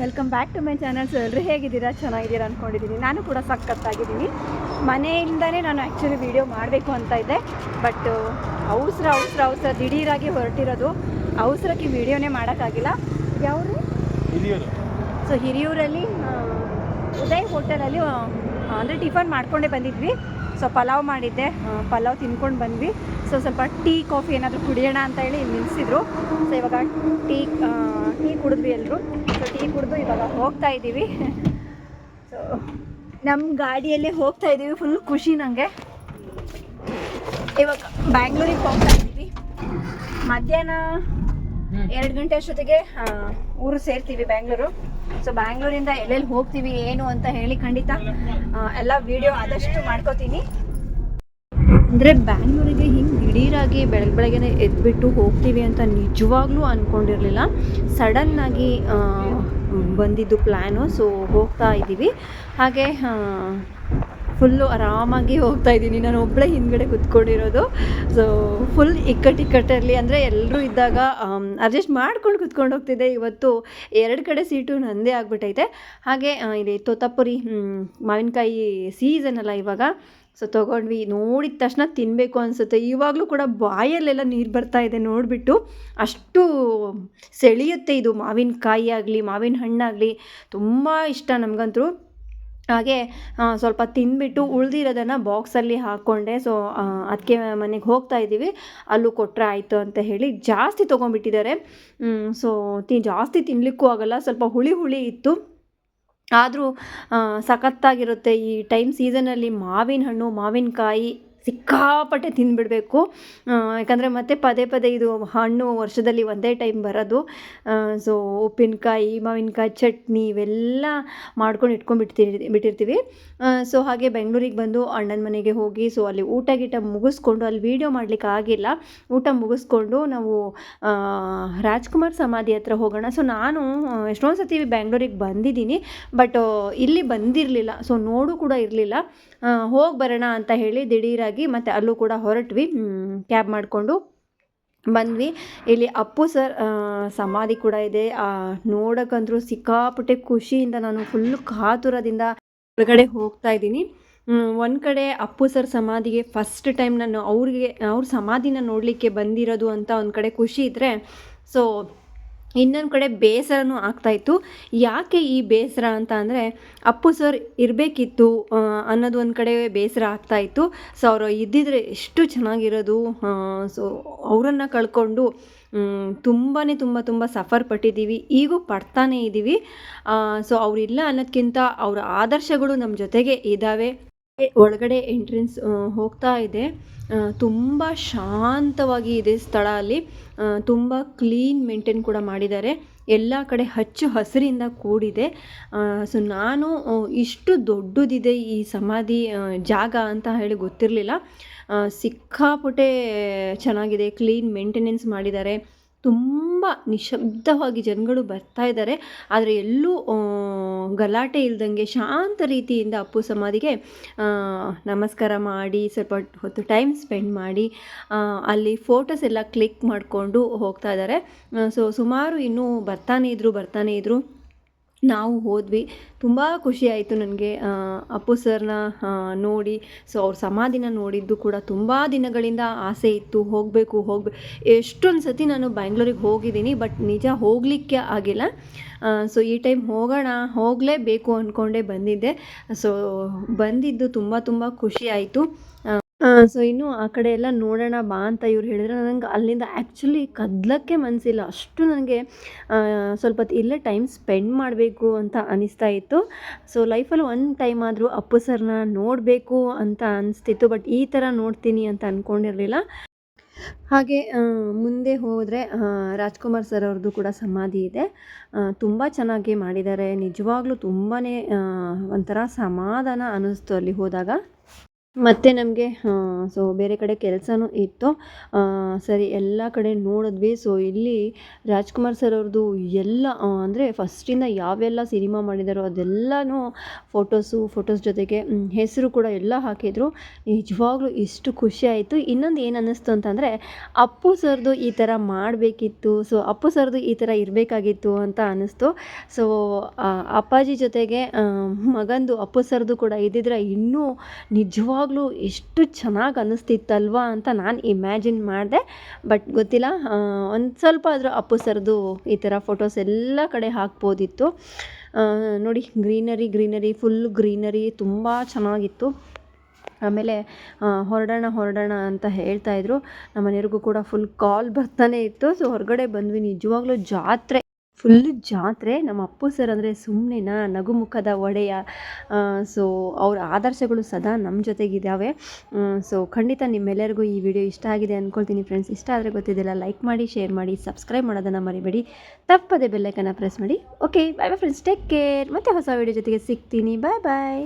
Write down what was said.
Welcome back to my channels ಎಲ್ಲರೂ ಹೇಗಿದ್ದೀರಾ? ಚೆನ್ನಾಗಿದ್ದೀರಾ ಅಂದ್ಕೊಂಡಿದ್ದೀನಿ ನಾನು ಕೂಡ ಸಖತ್ತಾಗಿದ್ದೀನಿ. ಮನೆಯಿಂದನೇ ನಾನು ಆ್ಯಕ್ಚುಲಿ ವೀಡಿಯೋ ಮಾಡಬೇಕು ಅಂತ ಇದ್ದೆ ಬಟ್ ಅವಸರ ಅವಸರ ಅವಸರ ದಿಢೀರಾಗಿ ಹೊರಟಿರೋದು ಅವಸರಕ್ಕೆ ವೀಡಿಯೋನೇ ಮಾಡೋಕ್ಕಾಗಿಲ್ಲ. ಯಾವುದು ಹಿರಿಯೂರು. ಸೊ ಹಿರಿಯೂರಲ್ಲಿ ಉದಯ್ ಹೋಟೆಲಲ್ಲಿ ಅಂದರೆ ಟಿಫನ್ ಮಾಡ್ಕೊಂಡೇ ಬಂದಿದ್ವಿ. ಸೊ ಪಲಾವ್ ಮಾಡಿದ್ದೆ. ಪಲಾವ್ ತಿನ್ಕೊಂಡು ಬಂದ್ವಿ. ಸೊ ಸ್ವಲ್ಪ ಟೀ, ಕಾಫಿ ಏನಾದರೂ ಕುಡಿಯೋಣ ಅಂತ ಹೇಳಿ ನಿಲ್ಲಿಸಿದ್ರು ಸೊ ಇವಾಗ ಟೀ ಟೀ ಕುಡಿದ್ವಿ ಎಲ್ಲರೂ ಸೊ ಟೀ ಕುಡಿದು ಇವಾಗ ಹೋಗ್ತಾ ಇದ್ದೀವಿ ಸೊ ನಮ್ಮ ಗಾಡಿಯಲ್ಲೇ ಹೋಗ್ತಾ ಇದ್ದೀವಿ ಫುಲ್ ಖುಷಿ ನನಗೆ ಇವಾಗ ಬ್ಯಾಂಗ್ಳೂರಿಗೆ ಹೋಗ್ತಾ ಇದ್ದೀವಿ ಮಧ್ಯಾಹ್ನ ಎರಡು ಗಂಟೆ ಅಷ್ಟೊತ್ತಿಗೆ ಊರು ಸೇರ್ತೀವಿ ಬ್ಯಾಂಗ್ಳೂರು ಸೊ ಬ್ಯಾಂಗ್ಳೂರಿಂದ ಎಲ್ಲೆಲ್ಲಿ ಹೋಗ್ತೀವಿ ಏನು ಅಂತ ಹೇಳಿ ಖಂಡಿತ ಎಲ್ಲ ವಿಡಿಯೋ ಆದಷ್ಟು ಮಾಡ್ಕೋತೀನಿ. ಅಂದರೆ ಬ್ಯಾಂಗ್ಳೂರಿಗೆ ಹಿಂಗೆ ದಿಢೀರಾಗಿ ಬೆಳಗ್ಗೆ ಬೆಳಗ್ಗೆನೆ ಎದ್ಬಿಟ್ಟು ಹೋಗ್ತೀವಿ ಅಂತ ನಿಜವಾಗ್ಲೂ ಅಂದ್ಕೊಂಡಿರಲಿಲ್ಲ ಸಡನ್ನಾಗಿ ಬಂದಿದ್ದು ಪ್ಲ್ಯಾನು ಸೊ ಹೋಗ್ತಾ ಇದ್ದೀವಿ. ಹಾಗೆ ಫುಲ್ಲು ಆರಾಮಾಗಿ ಹೋಗ್ತಾ ಇದ್ದೀನಿ. ನಾನು ಒಬ್ಬಳೇ ಹಿಂದ್ಗಡೆ ಕುತ್ಕೊಂಡಿರೋದು. ಸೊ ಫುಲ್ ಇಕ್ಕಟ್ಟು ಇಕ್ಕಟ್ಟಲ್ಲಿ ಅಂದರೆ ಎಲ್ಲರೂ ಇದ್ದಾಗ ಅಡ್ಜಸ್ಟ್ ಮಾಡ್ಕೊಂಡು ಕುತ್ಕೊಂಡು ಹೋಗ್ತಿದ್ದೆ. ಇವತ್ತು ಎರಡು ಕಡೆ ಸೀಟು ನಂದೇ ಆಗಿಬಿಟ್ಟೈತೆ. ಹಾಗೆ ಇಲ್ಲಿ ತೋತಾಪುರಿ ಮಾವಿನಕಾಯಿ ಸೀಸನ್ ಅಲ್ಲ ಇವಾಗ. ಸೊ ತೊಗೊಂಡ್ವಿ. ನೋಡಿದ ತಕ್ಷಣ ತಿನ್ನಬೇಕು ಅನಿಸುತ್ತೆ. ಇವಾಗಲೂ ಕೂಡ ಬಾಯಲ್ಲೆಲ್ಲ ನೀರು ಬರ್ತಾ ಇದೆ ನೋಡಿಬಿಟ್ಟು. ಅಷ್ಟು ಸೆಳೆಯುತ್ತೆ ಇದು ಮಾವಿನಕಾಯಿ ಆಗಲಿ, ಮಾವಿನ ಹಣ್ಣಾಗಲಿ. ತುಂಬ ಇಷ್ಟ ನಮಗಂತೂ. ಹಾಗೆ ಸ್ವಲ್ಪ ತಿಂದ್ಬಿಟ್ಟು ಉಳಿದಿರೋದನ್ನು ಬಾಕ್ಸಲ್ಲಿ ಹಾಕ್ಕೊಂಡೆ ಸೊ ಅದಕ್ಕೆ ಮನೆಗೆ ಹೋಗ್ತಾ ಇದ್ದೀವಿ. ಅಲ್ಲೂ ಕೊಟ್ಟರೆ ಆಯಿತು ಅಂತ ಹೇಳಿ ಜಾಸ್ತಿ ತೊಗೊಂಡ್ಬಿಟ್ಟಿದ್ದಾರೆ. ಸೊ ತಿ, ಜಾಸ್ತಿ ತಿನ್ನಲಿಕ್ಕೂ ಆಗಲ್ಲ, ಸ್ವಲ್ಪ ಹುಳಿ ಹುಳಿ ಇತ್ತು. ಆದರೂ ಸಖತ್ತಾಗಿರುತ್ತೆ ಈ ಟೈಮ್ ಸೀಸನಲ್ಲಿ ಮಾವಿನ ಹಣ್ಣು, ಮಾವಿನಕಾಯಿ ಸಿಕ್ಕಾಪಟ್ಟೆ ತಿಂದ್ಬಿಡಬೇಕು. ಯಾಕಂದರೆ ಮತ್ತೆ ಪದೇ ಪದೇ ಇದು ಹಣ್ಣು ವರ್ಷದಲ್ಲಿ ಒಂದೇ ಟೈಮ್ ಬರೋದು. ಸೊ ಉಪ್ಪಿನಕಾಯಿ, ಮಾವಿನಕಾಯಿ, ಚಟ್ನಿ ಇವೆಲ್ಲ ಮಾಡ್ಕೊಂಡು ಇಟ್ಕೊಂಡ್ಬಿಡ್ತೀವಿ ಬಿಟ್ಟಿರ್ತೀವಿ. ಸೊ ಹಾಗೆ ಬೆಂಗಳೂರಿಗೆ ಬಂದು ಅಣ್ಣನ ಮನೆಗೆ ಹೋಗಿ ಸೊ ಅಲ್ಲಿ ಊಟ ಗೀಟ ಮುಗಿಸ್ಕೊಂಡು, ಅಲ್ಲಿ ವೀಡಿಯೋ ಮಾಡಲಿಕ್ಕೆ ಆಗಿಲ್ಲ. ಊಟ ಮುಗಿಸ್ಕೊಂಡು ನಾವು ರಾಜ್ಕುಮಾರ್ ಸಮಾಧಿ ಹತ್ರ ಹೋಗೋಣ. ಸೊ ನಾನು ಎಷ್ಟೊಂದು ಸತಿ ಬ್ಯಾಂಗ್ಳೂರಿಗೆ ಬಂದಿದ್ದೀನಿ ಬಟ್ ಇಲ್ಲಿ ಬಂದಿರಲಿಲ್ಲ. ಸೊ ನೋಡು ಕೂಡ ಇರಲಿಲ್ಲ. ಹೋಗಿ ಬರೋಣ ಅಂತ ಹೇಳಿ ದಿಢೀರಾಗಿ ಮತ್ತು ಅಲ್ಲೂ ಕೂಡ ಹೊರಟ್ವಿ. ಕ್ಯಾಬ್ ಮಾಡಿಕೊಂಡು ಬಂದ್ವಿ. ಇಲ್ಲಿ ಅಪ್ಪು ಸರ್ ಸಮಾಧಿ ಕೂಡ ಇದೆ. ನೋಡೋಕ್ಕಂದ್ರೂ ಸಿಕ್ಕಾಪಟ್ಟೆ ಖುಷಿಯಿಂದ ನಾನು ಫುಲ್ ಕಾತುರದಿಂದ ಹೊರಗಡೆ ಹೋಗ್ತಾ ಇದ್ದೀನಿ. ಒಂದು ಕಡೆ ಅಪ್ಪು ಸರ್ ಸಮಾಧಿಗೆ ಫಸ್ಟ್ ಟೈಮ್ ನಾನು ಅವ್ರಿಗೆ, ಅವ್ರ ಸಮಾಧಿನ ನೋಡಲಿಕ್ಕೆ ಬಂದಿರೋದು ಅಂತ ಒಂದು ಕಡೆ ಖುಷಿ ಇದ್ದರೆ ಸೊ ಇನ್ನೊಂದು ಕಡೆ ಬೇಸರನೂ ಆಗ್ತಾಯಿತ್ತು ಯಾಕೆ ಈ ಬೇಸರ ಅಂತ ಅಂದರೆ, ಅಪ್ಪು ಸರ್ ಇರಬೇಕಿತ್ತು ಅನ್ನೋದು ಒಂದು ಕಡೆ ಬೇಸರ ಆಗ್ತಾಯಿತ್ತು ಸೊ, ಅವರು ಇದ್ದಿದ್ರೆ ಎಷ್ಟು ಚೆನ್ನಾಗಿರೋದು ಸೊ, ಅವರನ್ನು ಕಳ್ಕೊಂಡು ತುಂಬಾ ತುಂಬ ತುಂಬ ಸಫರ್ ಪಟ್ಟಿದ್ದೀವಿ. ಈಗೂ ಪಡ್ತಾನೇ ಇದ್ದೀವಿ ಸೊ, ಅವರಿಲ್ಲ ಅನ್ನೋದಕ್ಕಿಂತ ಅವರ ಆದರ್ಶಗಳು ನಮ್ಮ ಜೊತೆಗೆ ಇದ್ದಾವೆ ಒಳಗಡೆ ಎಂಟ್ರೆನ್ಸ್ ಹೋಗ್ತಾ ಇದೆ. ತುಂಬ ಶಾಂತವಾಗಿ ಇದೆ ಸ್ಥಳ ಅಲ್ಲಿ. ತುಂಬ ಕ್ಲೀನ್ ಮೇಂಟೈನ್ ಕೂಡ ಮಾಡಿದ್ದಾರೆ. ಎಲ್ಲ ಕಡೆ ಹಚ್ಚು ಹಸಿರಿಂದ ಕೂಡಿದೆ. ಸೊ ನಾನು ಇಷ್ಟು ದೊಡ್ಡದಿದೆ ಈ ಸಮಾಧಿ ಜಾಗ ಅಂತ ಹೇಳಿ ಗೊತ್ತಿರಲಿಲ್ಲ. ಸಿಕ್ಕಾಪಟ್ಟೆ ಚೆನ್ನಾಗಿದೆ ಕ್ಲೀನ್ ಮೇಂಟೆನೆನ್ಸ್ ಮಾಡಿದ್ದಾರೆ. ತುಂಬ ನಿಶಬ್ದವಾಗಿ ಜನಗಳು ಬರ್ತಾ ಇದ್ದಾರೆ. ಆದರೆ ಎಲ್ಲೂ ಗಲಾಟೆ ಇಲ್ದಂಗೆ ಶಾಂತ ರೀತಿಯಿಂದ ಅಪ್ಪು ಸಮಾಧಿಗೆ ನಮಸ್ಕಾರ ಮಾಡಿ, ಸ್ವಲ್ಪ ಹೊತ್ತು ಟೈಮ್ ಸ್ಪೆಂಡ್ ಮಾಡಿ ಅಲ್ಲಿ ಫೋಟೋಸ್ ಎಲ್ಲ ಕ್ಲಿಕ್ ಮಾಡಿಕೊಂಡು ಹೋಗ್ತಾ ಇದ್ದಾರೆ. ಸೊ ಸುಮಾರು ಇನ್ನೂ ಬರ್ತಾನೆ ಇದ್ದರು ಬರ್ತಾನೆ ಇದ್ರು. ನಾವು ಹೋದ್ವಿ. ತುಂಬ ಖುಷಿ ಆಯಿತು ನನಗೆ. ಅಪ್ಪು ಸರ್ನ ನೋಡಿ. ಸೊ ಅವ್ರ ಸಮಾಧಿನ ನೋಡಿದ್ದು ಕೂಡ ತುಂಬ ದಿನಗಳಿಂದ ಆಸೆ ಇತ್ತು. ಹೋಗಬೇಕು ಹೋಗ್ಬೇಕು ಎಷ್ಟೊಂದು ಸತಿ ನಾನು ಬ್ಯಾಂಗ್ಳೂರಿಗೆ ಹೋಗಿದ್ದೀನಿ, ಬಟ್ ನಿಜ ಹೋಗಲಿಕ್ಕೆ ಆಗಿಲ್ಲ. ಸೊ ಈ ಟೈಮ್ ಹೋಗೋಣ, ಹೋಗಲೇಬೇಕು ಅಂದ್ಕೊಂಡೇ ಬಂದಿದ್ದೆ. ಸೊ ಬಂದಿದ್ದು ತುಂಬ ತುಂಬ ಖುಷಿ ಆಯಿತು. ಸೊ ಇನ್ನು ಆ ಕಡೆ ಎಲ್ಲ ನೋಡೋಣ ಬಾ ಅಂತ ಇವ್ರು ಹೇಳಿದ್ರೆ. ನನಗೆ ಅಲ್ಲಿಂದ ಆ್ಯಕ್ಚುಲಿ ಕದ್ಲಕ್ಕೆ ಮನಸ್ಸಿಲ್ಲ ಅಷ್ಟು ನನಗೆ ಸ್ವಲ್ಪ ಹೊತ್ತು ಇಲ್ಲೇ ಟೈಮ್ ಸ್ಪೆಂಡ್ ಮಾಡಬೇಕು ಅಂತ ಅನಿಸ್ತಾ ಇತ್ತು. ಸೊ ಲೈಫಲ್ಲಿ ಒಂದು ಟೈಮ್ ಆದರೂ ಅಪ್ಪು ಸರ್ನ ನೋಡಬೇಕು ಅಂತ ಅನಿಸ್ತಿತ್ತು. ಬಟ್ ಈ ಥರ ನೋಡ್ತೀನಿ ಅಂತ ಅಂದ್ಕೊಂಡಿರಲಿಲ್ಲ ಹಾಗೆ ಮುಂದೆ ಹೋದರೆ ರಾಜ್ಕುಮಾರ್ ಸರ್ ಅವ್ರದ್ದು ಕೂಡ ಸಮಾಧಿ ಇದೆ. ತುಂಬ ಚೆನ್ನಾಗಿ ಮಾಡಿದ್ದಾರೆ. ನಿಜವಾಗ್ಲೂ ತುಂಬಾ ಒಂಥರ ಸಮಾಧಾನ ಅನ್ನಿಸ್ತು ಅಲ್ಲಿ ಹೋದಾಗ. ಮತ್ತು ನಮಗೆ ಸೊ ಬೇರೆ ಕಡೆ ಕೆಲಸನೂ ಇತ್ತು. ಸರಿ, ಎಲ್ಲ ಕಡೆ ನೋಡಿದ್ವಿ. ಸೊ ಇಲ್ಲಿ ರಾಜ್ಕುಮಾರ್ ಸರ್ ಅವ್ರದ್ದು ಎಲ್ಲ ಅಂದರೆ ಫಸ್ಟಿಂದ ಯಾವೆಲ್ಲ ಸಿನಿಮಾ ಮಾಡಿದಾರೋ ಅದೆಲ್ಲನೂ ಫೋಟೋಸು ಫೋಟೋಸ್ ಜೊತೆಗೆ ಹೆಸರು ಕೂಡ ಎಲ್ಲ ಹಾಕಿದರು. ನಿಜವಾಗ್ಲೂ ಇಷ್ಟು ಖುಷಿ ಆಯಿತು. ಇನ್ನೊಂದು ಏನು ಅನ್ನಿಸ್ತು ಅಂತಂದರೆ ಅಪ್ಪು ಸರ್ದು ಈ ಥರ ಮಾಡಬೇಕಿತ್ತು. ಸೊ ಅಪ್ಪು ಸರ್ದು ಈ ಥರ ಇರಬೇಕಾಗಿತ್ತು ಅಂತ ಅನ್ನಿಸ್ತು. ಸೊ ಅಪ್ಪಾಜಿ ಜೊತೆಗೆ ಮಗಂದು ಅಪ್ಪು ಸರ್ದು ಕೂಡ ಇದ್ದಿದ್ರೆ ಇನ್ನೂ ನಿಜವಾಗ್ಲೂ ಎಷ್ಟು ಚೆನ್ನಾಗಿ ಅನ್ನಿಸ್ತಿತ್ತಲ್ವಾ ಅಂತ ನಾನು ಇಮ್ಯಾಜಿನ್ ಮಾಡಿದೆ. ಬಟ್ ಗೊತ್ತಿಲ್ಲ ಒಂದು ಸ್ವಲ್ಪ ಆದರೂ ಅಪ್ಪು ಸರ್ದು ಈ ಥರ ಫೋಟೋಸ್ ಎಲ್ಲ ಕಡೆ ಹಾಕ್ಬೋದಿತ್ತು. ನೋಡಿ, ಗ್ರೀನರಿ ಗ್ರೀನರಿ, ಫುಲ್ ಗ್ರೀನರಿ, ತುಂಬ ಚೆನ್ನಾಗಿತ್ತು. ಆಮೇಲೆ ಹೊರಡೋಣ ಹೊರಡೋಣ ಅಂತ ಹೇಳ್ತಾಯಿದ್ರು ನಮ್ಮ ಮನೆಯವ್ರಿಗೂ ಕೂಡ ಫುಲ್ ಕಾಲ್ ಬರ್ತಾನೆ ಇತ್ತು. ಸೊ, ಹೊರಗಡೆ ಬಂದ್ವಿ. ನಿಜವಾಗ್ಲೂ ಜಾತ್ರೆ ಫುಲ್ ಜಾತ್ರೆ. ನಮ್ಮ ಅಪ್ಪು ಸರ್ ಅಂದರೆ ಸುಮ್ಮನೆನಾ ನಗುಮುಖದ ಒಡೆಯ. ಸೊ ಅವ್ರ ಆದರ್ಶಗಳು ಸದಾ ನಮ್ಮ ಜೊತೆಗಿದ್ದಾವೆ ಸೊ ಖಂಡಿತ ನಿಮ್ಮೆಲ್ಲರಿಗೂ ಈ ವಿಡಿಯೋ ಇಷ್ಟ ಆಗಿದೆ ಅಂದ್ಕೊಳ್ತೀನಿ ಫ್ರೆಂಡ್ಸ್ ಇಷ್ಟ ಆದರೆ ಗೊತ್ತಿದ್ದಿಲ್ಲ ಲೈಕ್ ಮಾಡಿ ಶೇರ್ ಮಾಡಿ ಸಬ್ಸ್ಕ್ರೈಬ್ ಮಾಡೋದನ್ನು ಮರಿಬೇಡಿ. ತಪ್ಪದೆ ಬೆಲ್ಲೈಕನ್ನು ಪ್ರೆಸ್ ಮಾಡಿ. Okay bye bye friends take care ಮತ್ತು ಹೊಸ ವಿಡಿಯೋ ಜೊತೆಗೆ ಸಿಗ್ತೀನಿ. ಬಾಯ್ ಬಾಯ್